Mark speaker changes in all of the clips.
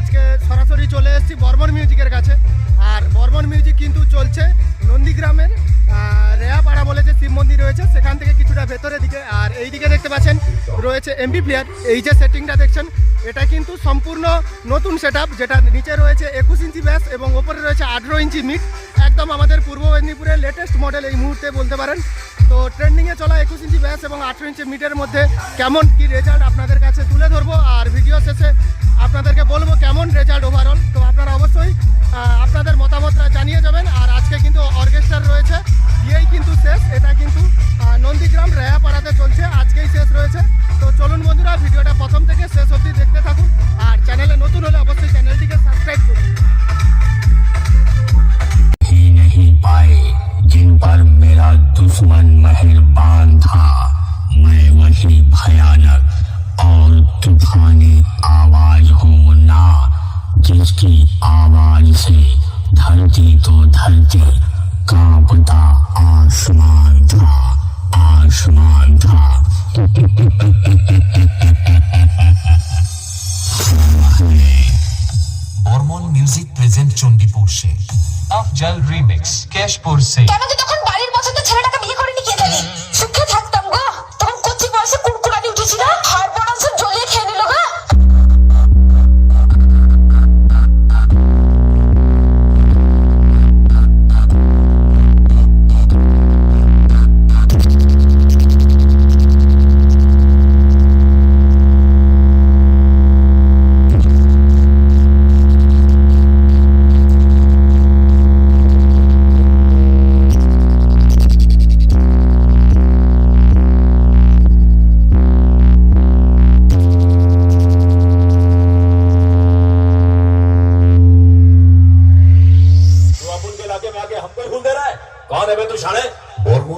Speaker 1: আজকে সরাসরি চলে এসেছি বর্মন মিউজিকের কাছে। আর বর্মন মিউজিক কিন্তু চলছে নন্দীগ্রামের রেয়াপাড়া বলে যে শিব মন্দির রয়েছে, সেখান থেকে কিছুটা ভেতরের দিকে। আর এই দিকে দেখতে পাচ্ছেন, রয়েছে এমবি প্লেয়ার এই যে সেটিংটা দেখছেন, এটা কিন্তু সম্পূর্ণ নতুন সেট যেটা নিচে রয়েছে একুশ ইঞ্চি ব্যাস এবং ওপরে রয়েছে আঠেরো ইঞ্চি মিট একদম আমাদের পূর্ব মেদিনীপুরের লেটেস্ট মডেল এই মুহূর্তে বলতে পারেন। তো ট্রেন্ডিংয়ে চলা একুশ ইঞ্চি ব্যাস এবং আঠেরো ইঞ্চি মিটের মধ্যে কেমন কি রেজাল্ট আপনাদের কাছে তুলে ধরবো। আর ভিডিও শেষে আপনাদেরকে বলবো কেমন রেজাল্ট ওভারঅল তো আপনারা অবশ্যই আহ, আপনাদের মতামতটা জানিয়ে যাবেন আর আজকে কিন্তু অর্কেস্ট্রার রয়েছে দিয়েই কিন্তু শেষ এটা কিন্তু আহ, নন্দীগ্রাম রেয়াপাড়াতে চলছে আজকেই শেষ রয়েছে তো চলুন বন্ধুরা ভিডিওটা প্রথম থেকে শেষ অবধি দেখতে থাকুন আর চ্যানেলে নতুন হলে অবশ্যই চ্যানেলটিকে সাবস্ক্রাইব করুন
Speaker 2: ही नहीं पाए जिन पर मेरा दुश्मन जिसकी आवाज से धरती तो धरती कांपता आसमान था आसमान था
Speaker 3: হরমোন মিউজিক প্রেজেন্ট চণ্ডীপুর সে আফজল রিমিক্স কেশপুর সে
Speaker 4: কেন তুই তখন বাড়ির পছন্দ ছেলেটাকে বিয়ে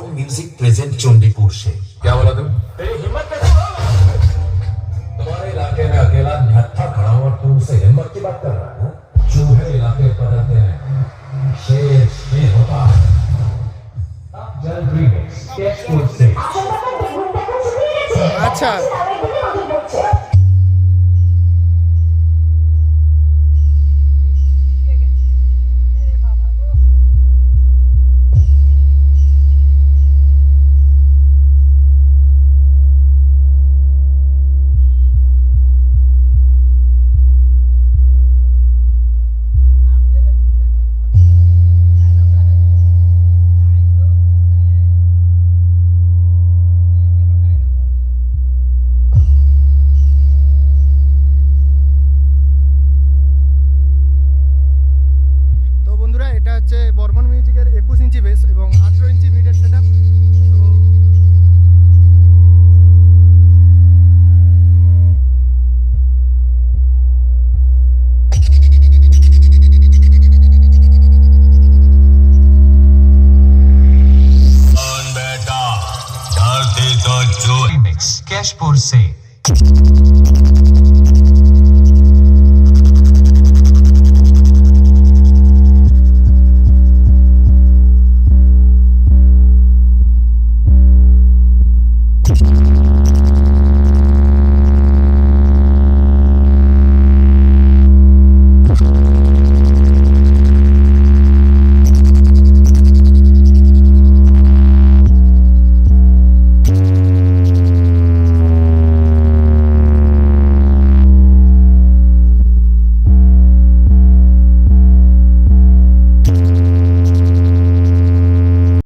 Speaker 3: टोन म्यूज़िक प्रेजेंट चोंडीपुर से।
Speaker 5: क्या बोला तुम? तेरी हिम्मत
Speaker 6: तुम्हारे इलाके में अकेला निहत्था खड़ा और तू उसे हिम्मत की बात कर रहा है हाँ? चूहे इलाके बदलते हैं। शेर शेर होता है। जल रिमिक्स टेक्स्ट से।
Speaker 1: अच्छा। এটা হচ্ছে বর্মন মিউজিকের একুশ ইঞ্চি বেস এবং আঠেরো ইঞ্চি মিডের সেট তো
Speaker 2: कौन बेटा